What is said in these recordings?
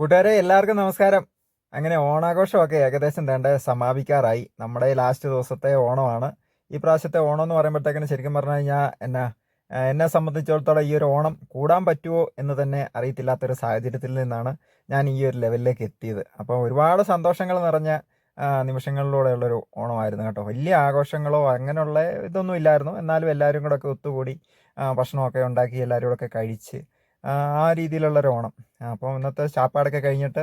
കൂട്ടുകാരെ എല്ലാവർക്കും നമസ്കാരം. അങ്ങനെ ഓണാഘോഷമൊക്കെ ഏകദേശം തേണ്ട സമാപിക്കാറായി. നമ്മുടെ ലാസ്റ്റ് ദിവസത്തെ ഓണമാണ്. ഈ പ്രാവശ്യത്തെ ഓണം എന്ന് പറയുമ്പോഴത്തേക്കിന് ശരിക്കും പറഞ്ഞു കഴിഞ്ഞാൽ എന്നാ എന്നെ സംബന്ധിച്ചിടത്തോളം ഈ ഒരു ഓണം കൂടാൻ പറ്റുമോ എന്ന് തന്നെ അറിയത്തില്ലാത്തൊരു സാഹചര്യത്തിൽ നിന്നാണ് ഞാൻ ഈ ഒരു ലെവലിലേക്ക് എത്തിയത്. അപ്പോൾ ഒരുപാട് സന്തോഷങ്ങൾ നിറഞ്ഞ നിമിഷങ്ങളിലൂടെയുള്ളൊരു ഓണമായിരുന്നു കേട്ടോ. വലിയ ആഘോഷങ്ങളോ അങ്ങനെയുള്ള ഇതൊന്നും ഇല്ലായിരുന്നു. എന്നാലും എല്ലാവരും കൂടെ ഒക്കെ ഒത്തുകൂടി ഭക്ഷണമൊക്കെ ഉണ്ടാക്കി എല്ലാവരും കൂടെ ഒക്കെ കഴിച്ച് ആ രീതിയിലുള്ള രീതിയിലുള്ളൊരു ഓണം അപ്പോൾ ഇന്നത്തെ ചാപ്പാടൊക്കെ കഴിഞ്ഞിട്ട്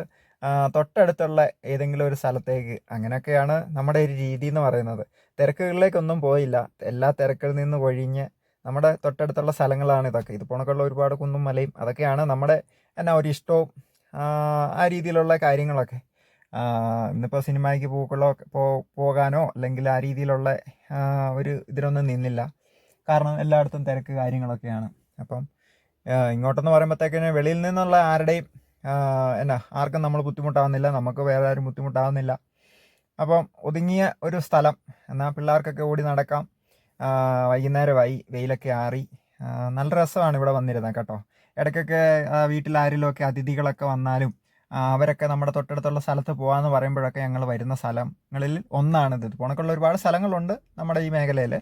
തൊട്ടടുത്തുള്ള ഏതെങ്കിലും ഒരു സ്ഥലത്തേക്ക് അങ്ങനെയൊക്കെയാണ് നമ്മുടെ ഒരു രീതി എന്ന് പറയുന്നത്. തിരക്കുകളിലേക്കൊന്നും പോയില്ല. എല്ലാ തിരക്കിൽ നിന്ന് ഒഴിഞ്ഞ് നമ്മുടെ തൊട്ടടുത്തുള്ള സ്ഥലങ്ങളാണ് ഇതൊക്കെ. ഇത് പോണക്കുള്ള ഒരുപാട് കുന്നും മലയും അതൊക്കെയാണ് നമ്മുടെ എന്നാ ഒരു ഇഷ്ടവും ആ, രീതിയിലുള്ള കാര്യങ്ങളൊക്കെ. ഇന്നിപ്പോൾ സിനിമയ്ക്ക് പൂക്കളോ പോ പോകാനോ അല്ലെങ്കിൽ ആ രീതിയിലുള്ള ഒരു ഇതിലൊന്നും നിന്നില്ല. കാരണം എല്ലായിടത്തും തിരക്ക് കാര്യങ്ങളൊക്കെയാണ്. അപ്പം ഇങ്ങോട്ടെന്ന് പറയുമ്പോഴത്തേക്കിന് വെളിയിൽ നിന്നുള്ള ആരുടെയും എന്നാ ആർക്കും നമ്മൾ ബുദ്ധിമുട്ടാവുന്നില്ല നമുക്ക് വേറെ ആരും ബുദ്ധിമുട്ടാവുന്നില്ല. അപ്പം ഒതുങ്ങിയ ഒരു സ്ഥലം എന്നാൽ പിള്ളേർക്കൊക്കെ ഓടി നടക്കാം. വൈകുന്നേരമായി വെയിലൊക്കെ ആറി. നല്ല രസമാണ് ഇവിടെ വന്നിരുന്നത് കേട്ടോ. ഇടയ്ക്കൊക്കെ വീട്ടിൽ ആരെങ്കിലുമൊക്കെ അതിഥികളൊക്കെ വന്നാലും അവരൊക്കെ നമ്മുടെ തൊട്ടടുത്തുള്ള സ്ഥലത്ത് പോകാമെന്ന് പറയുമ്പോഴൊക്കെ ഞങ്ങൾ വരുന്ന സ്ഥലങ്ങളിൽ ഒന്നാണിത്. പോണക്കുള്ള ഒരുപാട് സ്ഥലങ്ങളുണ്ട് നമ്മുടെ ഈ മേഖലയിൽ.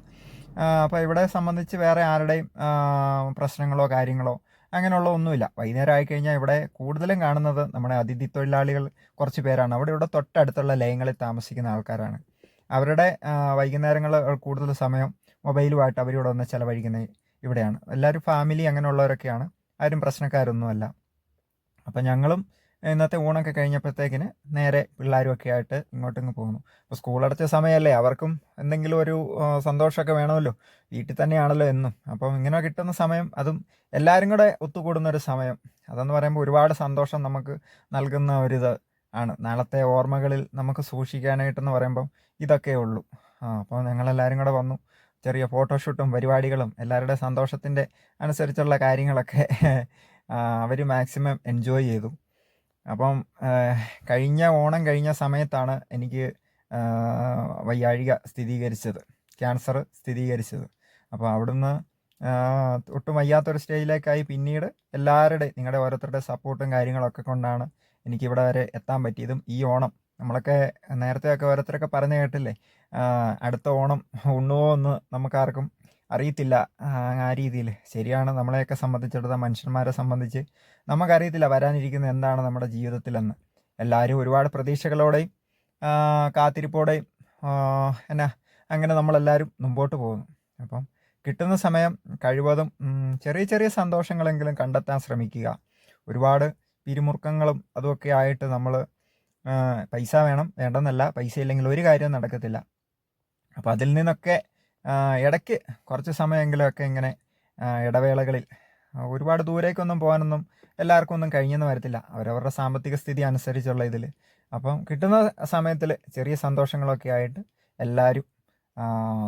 അപ്പോൾ ഇവിടെ സംബന്ധിച്ച് വേറെ ആരുടെയും പ്രശ്നങ്ങളോ കാര്യങ്ങളോ അങ്ങനെയുള്ള ഒന്നുമില്ല. വൈകുന്നേരം ആയിക്കഴിഞ്ഞാൽ ഇവിടെ കൂടുതലും കാണുന്നത് നമ്മുടെ അതിഥി തൊഴിലാളികൾ കുറച്ച് പേരാണ്. അവിടെ ഇവിടെ തൊട്ടടുത്തുള്ള ലയങ്ങളിൽ താമസിക്കുന്ന ആൾക്കാരാണ്. അവരുടെ വൈകുന്നേരങ്ങൾ കൂടുതൽ സമയം മൊബൈലുമായിട്ട് അവരിവിടെ വന്ന് ചിലവഴിക്കുന്നത് ഇവിടെയാണ്. എല്ലാവരും ഫാമിലി അങ്ങനെയുള്ളവരൊക്കെയാണ്. ആരും പ്രശ്നക്കാരൊന്നുമല്ല. അപ്പം ഞങ്ങളും ഇന്നത്തെ ഊണൊക്കെ കഴിഞ്ഞപ്പോഴത്തേക്കിന് നേരെ പിള്ളേരുമൊക്കെ ആയിട്ട് ഇങ്ങോട്ടിങ്ങ് പോകുന്നു. അപ്പോൾ സ്കൂൾ അടച്ച സമയമല്ലേ? അവർക്കും എന്തെങ്കിലും ഒരു സന്തോഷമൊക്കെ വേണമല്ലോ? വീട്ടിൽ തന്നെയാണല്ലോ എന്നും. അപ്പം ഇങ്ങനെ കിട്ടുന്ന സമയം അതും എല്ലാവരും കൂടെ ഒത്തുകൂടുന്ന ഒരു സമയം. അതെന്ന് പറയുമ്പോൾ ഒരുപാട് സന്തോഷം നമുക്ക് നൽകുന്ന ഒരിത് ആണ്. നാളത്തെ ഓർമ്മകളിൽ നമുക്ക് സൂക്ഷിക്കാനായിട്ടെന്ന് പറയുമ്പം ഇതൊക്കെ ഉള്ളൂ. ആ അപ്പോൾ ഞങ്ങളെല്ലാവരും കൂടെ വന്നു. ചെറിയ ഫോട്ടോഷൂട്ടും പരിപാടികളും എല്ലാവരുടെ സന്തോഷത്തിന്റെ അനുസരിച്ചുള്ള കാര്യങ്ങളൊക്കെ അവർ മാക്സിമം എൻജോയ് ചെയ്തു. അപ്പം കഴിഞ്ഞ ഓണം കഴിഞ്ഞ സമയത്താണ് എനിക്ക് വയ്യാഴിക സ്ഥിരീകരിച്ചത്. ക്യാൻസർ സ്ഥിരീകരിച്ചത്. അപ്പോൾ അവിടുന്ന് ഒട്ടും വയ്യാത്തൊരു സ്റ്റേജിലേക്കായി പിന്നീട് എല്ലാവരുടെയും നിങ്ങളുടെ ഓരോരുത്തരുടെ സപ്പോർട്ടും കാര്യങ്ങളൊക്കെ കൊണ്ടാണ് എനിക്കിവിടെ വരെ എത്താൻ പറ്റിയതും ഈ ഓണം. നമ്മളൊക്കെ നേരത്തെയൊക്കെ ഓരോരുത്തരൊക്കെ പറഞ്ഞു കേട്ടില്ലേ? അടുത്ത ഓണം ഉണ്ണുവോ എന്ന് നമുക്കാർക്കും അറിയത്തില്ല. ആ, രീതിയിൽ. ശരിയാണ് നമ്മളെയൊക്കെ സംബന്ധിച്ചിടത്തോളം മനുഷ്യന്മാരെ സംബന്ധിച്ച് നമുക്കറിയത്തില്ല വരാനിരിക്കുന്ന എന്താണ് നമ്മുടെ ജീവിതത്തിലെന്ന്. എല്ലാവരും ഒരുപാട് പ്രതീക്ഷകളോടെയും കാത്തിരിപ്പോടെയും എന്നാ അങ്ങനെ നമ്മളെല്ലാവരും മുമ്പോട്ട് പോകുന്നു. അപ്പം കിട്ടുന്ന സമയം കഴിവതും ചെറിയ ചെറിയ സന്തോഷങ്ങളെങ്കിലും കണ്ടെത്താൻ ശ്രമിക്കുക. ഒരുപാട് പിരിമുറുക്കങ്ങളും അതുമൊക്കെ ആയിട്ട് നമ്മൾ പൈസ വേണം. വേണ്ടെന്നല്ല പൈസ ഇല്ലെങ്കിൽ ഒരു കാര്യവും നടക്കത്തില്ല. അപ്പോൾ അതിൽ നിന്നൊക്കെ ഇടയ്ക്ക് കുറച്ച് സമയമെങ്കിലുമൊക്കെ ഇങ്ങനെ ഇടവേളകളിൽ ഒരുപാട് ദൂരേക്കൊന്നും പോകാനൊന്നും എല്ലാവർക്കും ഒന്നും കഴിഞ്ഞെന്ന് വരത്തില്ല. അവരവരുടെ സാമ്പത്തിക സ്ഥിതി അനുസരിച്ചുള്ള ഇതിൽ അപ്പം കിട്ടുന്ന സമയത്തിൽ ചെറിയ സന്തോഷങ്ങളൊക്കെ ആയിട്ട് എല്ലാവരും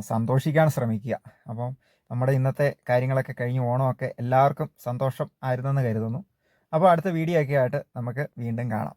സന്തോഷിക്കാൻ ശ്രമിക്കുക. അപ്പം നമ്മുടെ ഇന്നത്തെ കാര്യങ്ങളൊക്കെ കഴിഞ്ഞ് ഓണമൊക്കെ എല്ലാവർക്കും സന്തോഷം ആയിരുന്നെന്ന് കരുതുന്നു. അപ്പോൾ അടുത്ത വീഡിയോ ഒക്കെ ആയിട്ട് നമുക്ക് വീണ്ടും കാണാം.